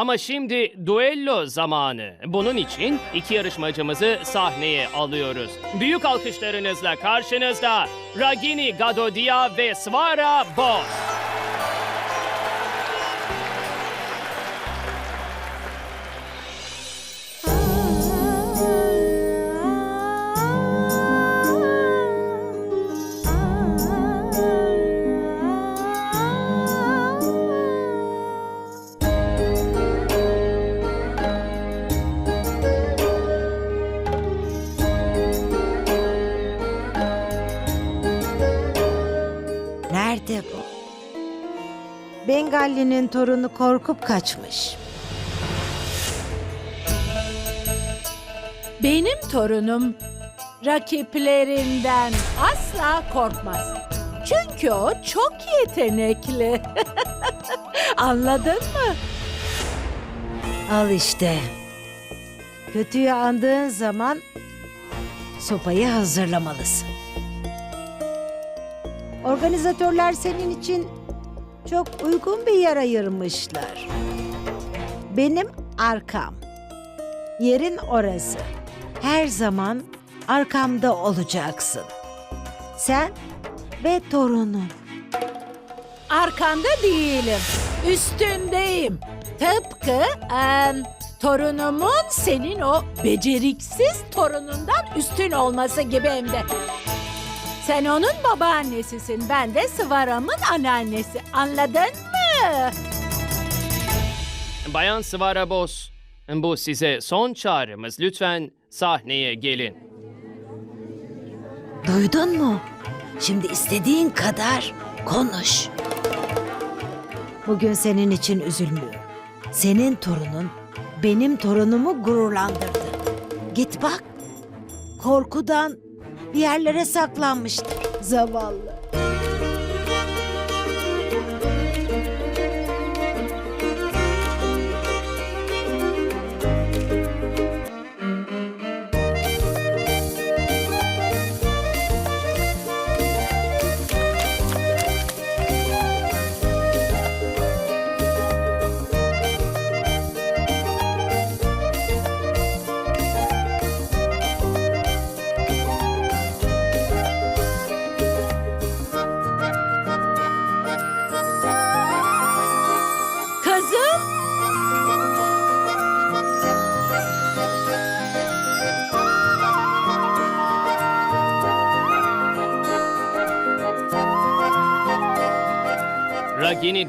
Ama şimdi duello zamanı. Bunun için iki yarışmacımızı sahneye alıyoruz. Büyük alkışlarınızla karşınızda Ragini Gadodia ve Svara Boss. Bengalli'nin torunu korkup kaçmış. Benim torunum rakiplerinden asla korkmaz. Çünkü o çok yetenekli. Anladın mı? Al işte. Kötüyü andığın zaman sopayı hazırlamalısın. Organizatörler senin için çok uygun bir yer ayırmışlar. Benim arkam. Yerin orası. Her zaman arkamda olacaksın. Sen ve torunun. Arkanda değilim. Üstündeyim. Tıpkı em, torunumun senin o beceriksiz torunundan üstün olması gibi hem de. Sen onun babaannesisin. Ben de Sıvaram'ın anneannesi. Anladın mı? Bayan Boss, bu size son çağrımız. Lütfen sahneye gelin. Duydun mu? Şimdi istediğin kadar konuş. Bugün senin için üzülmüyorum. Senin torunun benim torunumu gururlandırdı. Git bak. Korkudan bir yerlere saklanmıştır. Zavallı.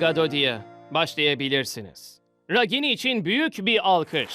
Gadodia, başlayabilirsiniz. Ragini için büyük bir alkış.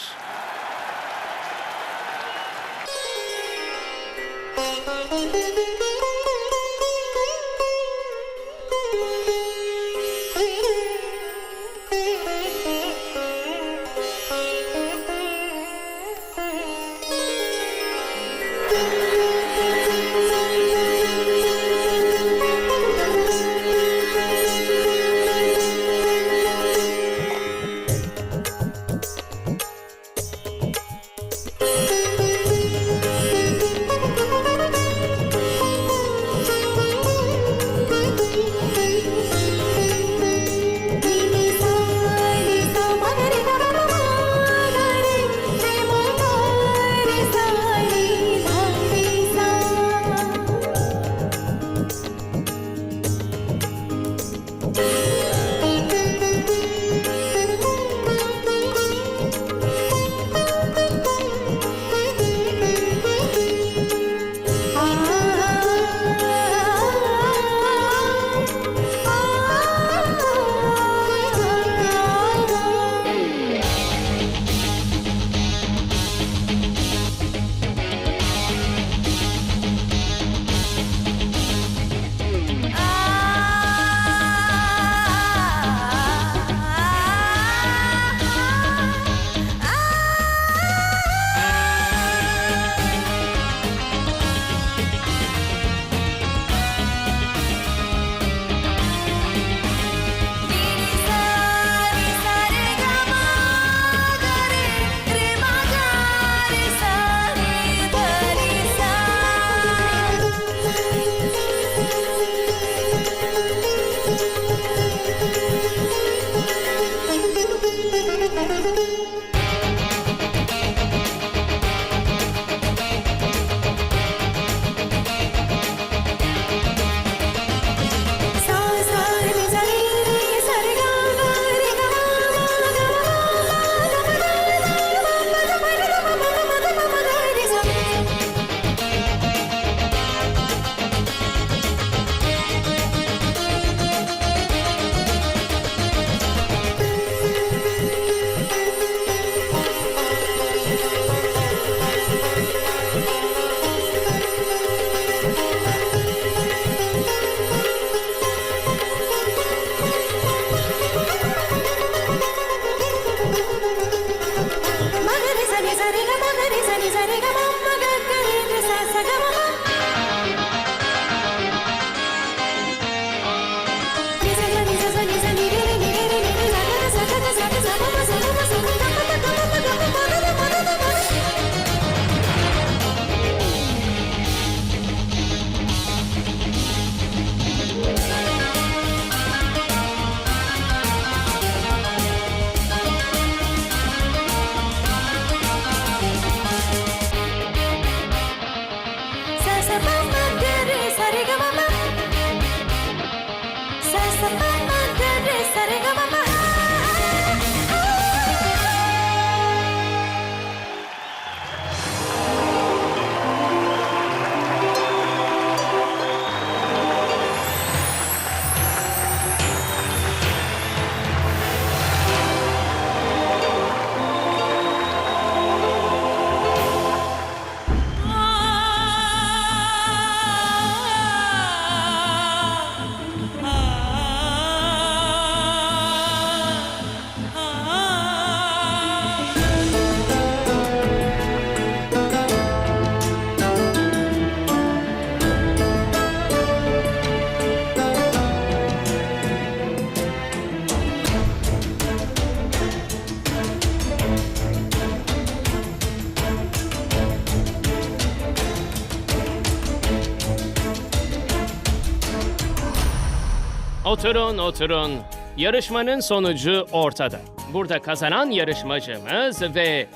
Oturun oturun. Yarışmanın sonucu ortada. Burada kazanan yarışmacımız ve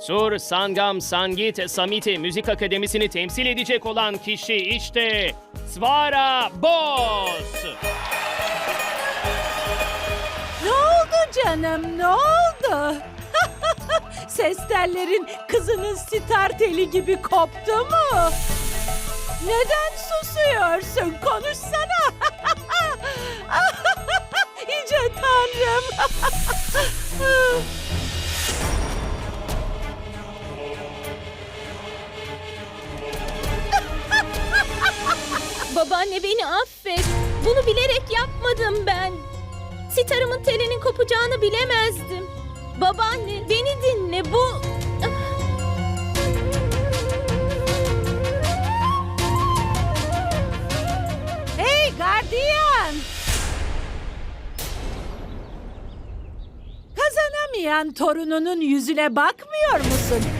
Sur Sangam Sangit Samiti Müzik Akademisi'ni temsil edecek olan kişi işte Svara Boz. Ne oldu canım ne oldu? Ses tellerin kızının sitar teli gibi koptu mu? Neden susuyorsun? Konuşsana. Yüce Tanrım. Babaanne beni affet. Bunu bilerek yapmadım ben. Sitarımın telinin kopacağını bilemezdim. Babaanne beni dinle bu... hey gardiyan. Kazanamayan torununun yüzüne bakmıyor musun?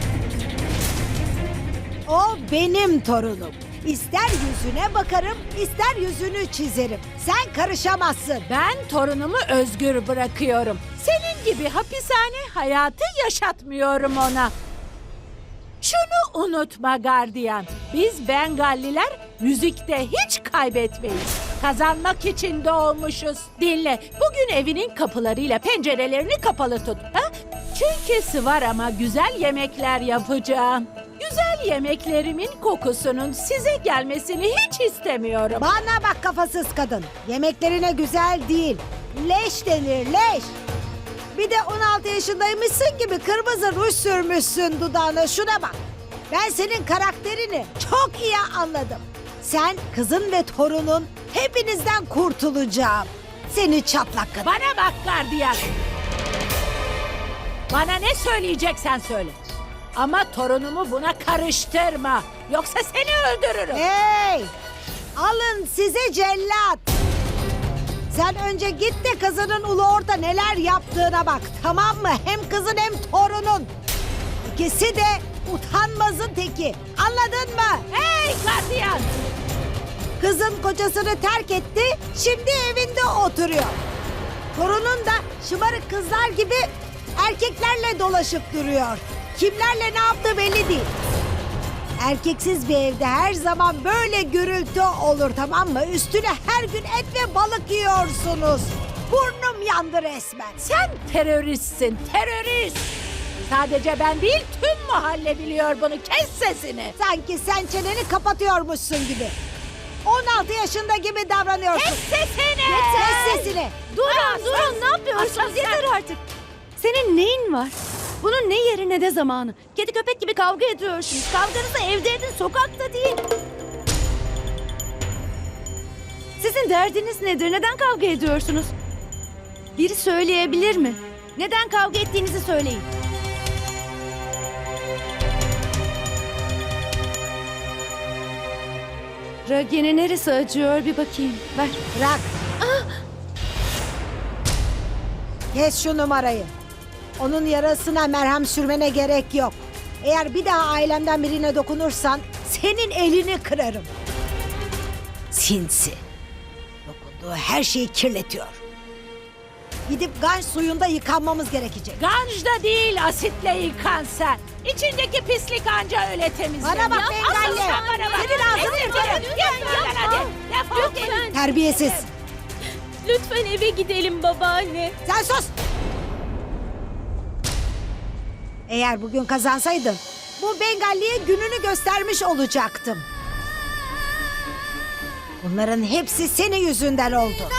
O benim torunum. İster yüzüne bakarım, ister yüzünü çizerim. Sen karışamazsın. Ben torunumu özgür bırakıyorum. Senin gibi hapishane hayatı yaşatmıyorum ona. Şunu unutma gardiyan. Biz Bengalliler müzikte hiç kaybetmeyiz. Kazanmak için doğmuşuz. Dinle, bugün evinin kapılarıyla pencerelerini kapalı tut. Ha? Çünkü sıvar ama güzel yemekler yapacağım. Güzel yemeklerimin kokusunun size gelmesini hiç istemiyorum. Bana bak kafasız kadın. Yemeklerine güzel değil. Leş denir, leş. Bir de 16 yaşındaymışsın gibi kırmızı ruj sürmüşsün dudağına. Şuna bak. Ben senin karakterini çok iyi anladım. Sen, kızın ve torunun hepinizden kurtulacağım. Seni çatlak kadın. Bana bak gardiyan. Bana ne söyleyeceksen söyle. Ama torunumu buna karıştırma. Yoksa seni öldürürüm. Hey! Alın size cellat. Sen önce git de kızının ulu orada neler yaptığına bak. Tamam mı? Hem kızın hem torunun. İkisi de utanmazın teki. Anladın mı? Hey gardiyan. Kızın kocasını terk etti. Şimdi evinde oturuyor. Torunun da şımarık kızlar gibi erkek kimlerle dolaşıp duruyor? Kimlerle ne yaptığı belli değil. Erkeksiz bir evde her zaman böyle gürültü olur tamam mı? Üstüne her gün et ve balık yiyorsunuz. Burnum yandı resmen. Sen teröristsin, terörist. Sadece ben değil tüm mahalle biliyor bunu. Kes sesini. Sanki sen çeneni kapatıyormuşsun gibi. 16 yaşında gibi davranıyorsun. Kes sesini. Kes sesini. Durun durun ne yapıyorsunuz yeter artık. Senin neyin var? Bunun ne yeri ne de zamanı. Kedi köpek gibi kavga ediyorsunuz. Kavganızı evde edin sokakta değil. Sizin derdiniz nedir? Neden kavga ediyorsunuz? Biri söyleyebilir mi? Neden kavga ettiğinizi söyleyin. Ragi'nin neresi acıyor bir bakayım. Ver. Bırak. Kes şu numarayı. Onun yarasına merhem sürmene gerek yok. Eğer bir daha ailemden birine dokunursan senin elini kırarım. Sinsi. Dokunduğu her şeyi kirletiyor. Gidip ganj suyunda yıkanmamız gerekecek. Ganjda değil asitle yıkan sen. İçindeki pislik anca öyle temizlenir. Bana bak Ya, Bengalli. asıl sen bana bak. Senin ağzını Defol yırtarım. git buradan hadi. Defol git. Lütfen. Terbiyesiz. Lütfen eve gidelim babaanne. Sen sus. Eğer bugün kazansaydın bu Bengalli'ye gününü göstermiş olacaktım. Bunların hepsi senin yüzünden oldu.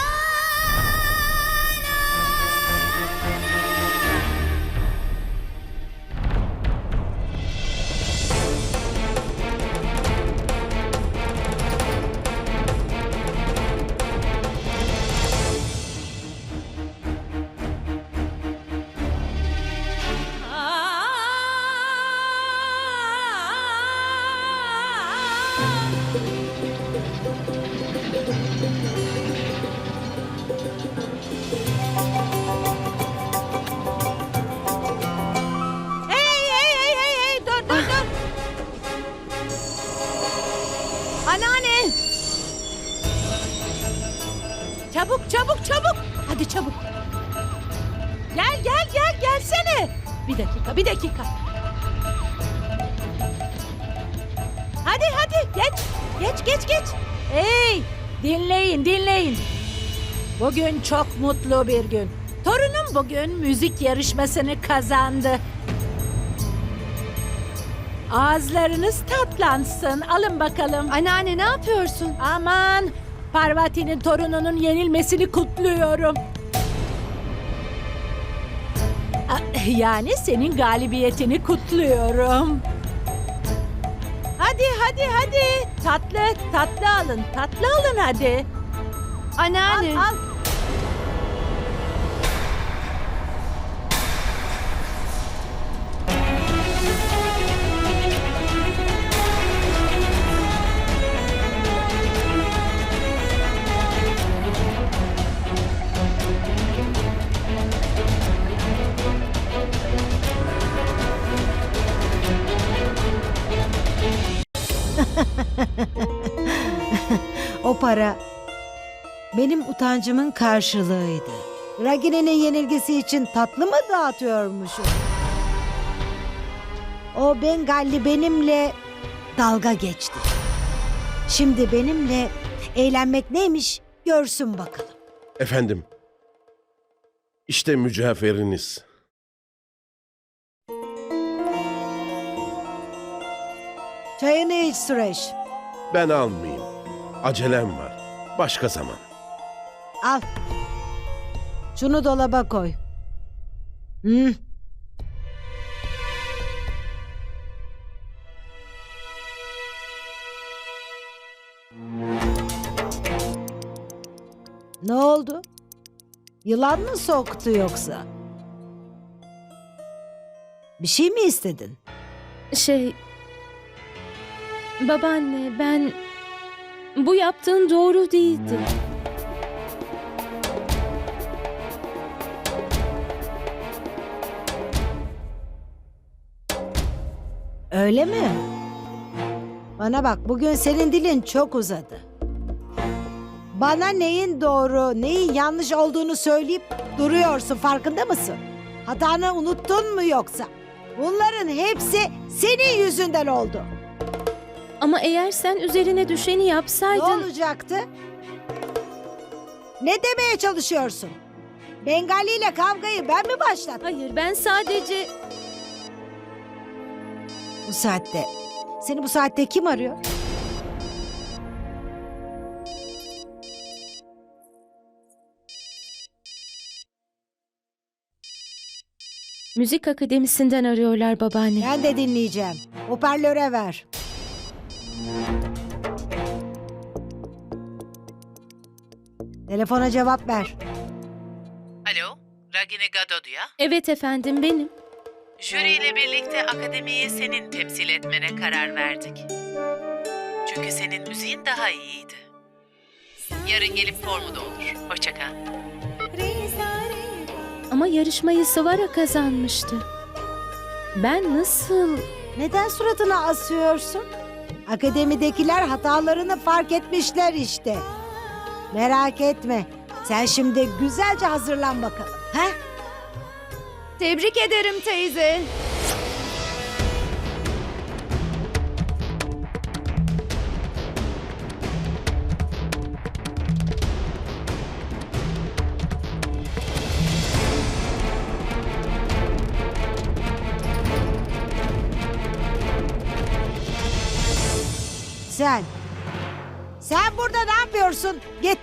Hadi hadi geç. Geç geç geç. Hey dinleyin dinleyin. Bugün çok mutlu bir gün. Torunum bugün müzik yarışmasını kazandı. Ağızlarınız tatlansın. Alın bakalım. Anneanne ne yapıyorsun? Aman Parvati'nin torununun yenilmesini kutluyorum. A- Yani senin galibiyetini kutluyorum. Hadi hadi hadi. Tatlı tatlı alın. Tatlı alın hadi. Al Anneanne. al. O utancımın karşılığıydı. Ragini'nin yenilgisi için tatlı mı dağıtıyormuşum? O Bengalli benimle dalga geçti. Şimdi benimle eğlenmek neymiş görsün bakalım. Efendim. İşte mücevheriniz. Çayını iç Süreş. Ben almayayım. Acelem var. Başka zaman. Al. Şunu dolaba koy. Hı. Ne oldu? Yılan mı soktu yoksa? Bir şey mi istedin? Şey... Babaanne ben... Bu yaptığın doğru değildi. Öyle mi? Bana bak bugün senin dilin çok uzadı. Bana neyin doğru, neyin yanlış olduğunu söyleyip duruyorsun farkında mısın? Hatanı unuttun mu yoksa? Bunların hepsi senin yüzünden oldu. Ama eğer sen üzerine düşeni Ne yapsaydın... olacaktı? Ne demeye çalışıyorsun? Bengali ile kavgayı ben mi başlattım? Hayır ben sadece... Bu saatte. Seni bu saatte kim arıyor? Müzik akademisinden arıyorlar babaanne. Ben de dinleyeceğim. Hoparlöre ver. Telefona cevap ver. Alo, Ragini Gadodu'ya. Evet efendim benim. Jüri ile birlikte akademiyi senin temsil etmene karar verdik. Çünkü senin müziğin daha iyiydi. Yarın gelip formda olur. Hoşça kal. Ama yarışmayı Sıvara kazanmıştı. Ben nasıl... Neden suratını asıyorsun? Akademidekiler hatalarını fark etmişler işte. Merak etme. Sen şimdi güzelce hazırlan bakalım. Tebrik ederim teyze. Sen. Sen burada ne yapıyorsun? Git.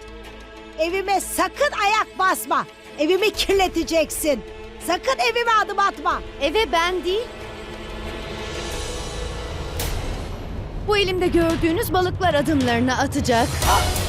Evime sakın ayak basma. Evimi kirleteceksin. Sakın evime adım atma. Eve ben değil. Bu elimde gördüğünüz balıklar adımlarını atacak. Ne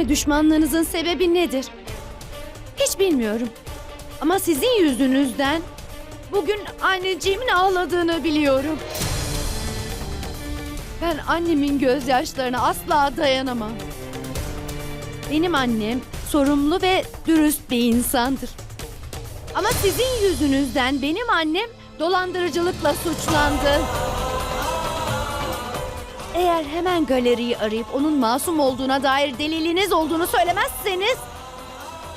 anneannemle düşmanlığınızın sebebi nedir? Hiç bilmiyorum. Ama sizin yüzünüzden bugün anneciğimin ağladığını biliyorum. Ben annemin gözyaşlarına asla dayanamam. Benim annem sorumlu ve dürüst bir insandır. Ama sizin yüzünüzden benim annem dolandırıcılıkla suçlandı. Eğer hemen galeriyi arayıp onun masum olduğuna dair deliliniz olduğunu söylemezseniz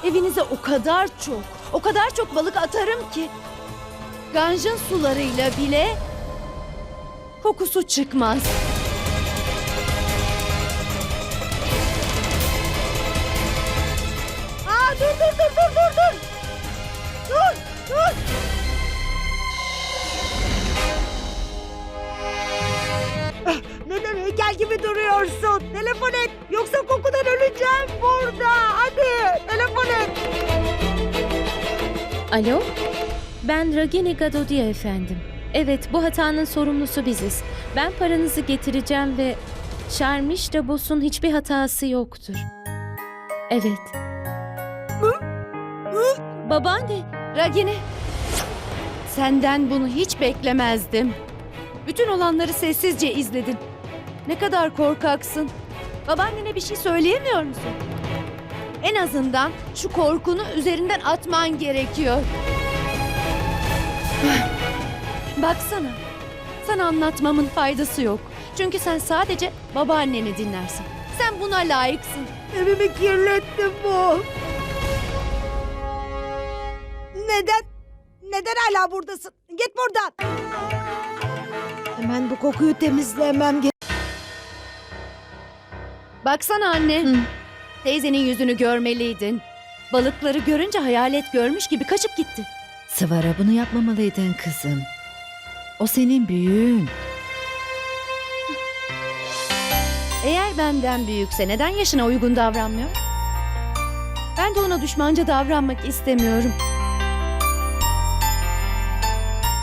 evinize o kadar çok, o kadar çok balık atarım ki Ganj'ın sularıyla bile kokusu çıkmaz. Gibi duruyorsun? Telefon et. Yoksa kokudan öleceğim burada. Hadi telefon et. Alo? Ben Ragini Gadodia efendim. Evet, bu hatanın sorumlusu biziz. Ben paranızı getireceğim ve Şarmiş Bos'un hiçbir hatası yoktur. Evet. Babaanne. Ragini. Senden bunu hiç beklemezdim. Bütün olanları sessizce izledin. Ne kadar korkaksın. Babaannene bir şey söyleyemiyor musun? En azından şu korkunu üzerinden atman gerekiyor. Baksana. Sana anlatmamın faydası yok. Çünkü sen sadece babaanneni dinlersin. Sen buna layıksın. Evimi kirletti bu. Neden? Neden hala buradasın? Git buradan. Hemen bu kokuyu temizlemem gerek. Baksana anne. Teyzenin yüzünü görmeliydin. Balıkları görünce hayalet görmüş gibi kaçıp gitti. Sıvara bunu yapmamalıydın kızım. O senin büyüğün. Eğer benden büyükse neden yaşına uygun davranmıyor? Ben de ona düşmanca davranmak istemiyorum.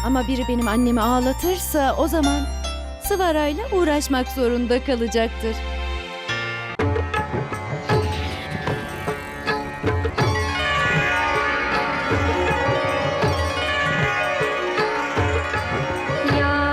Ama biri benim annemi ağlatırsa o zaman Sıvara'yla uğraşmak zorunda kalacaktır.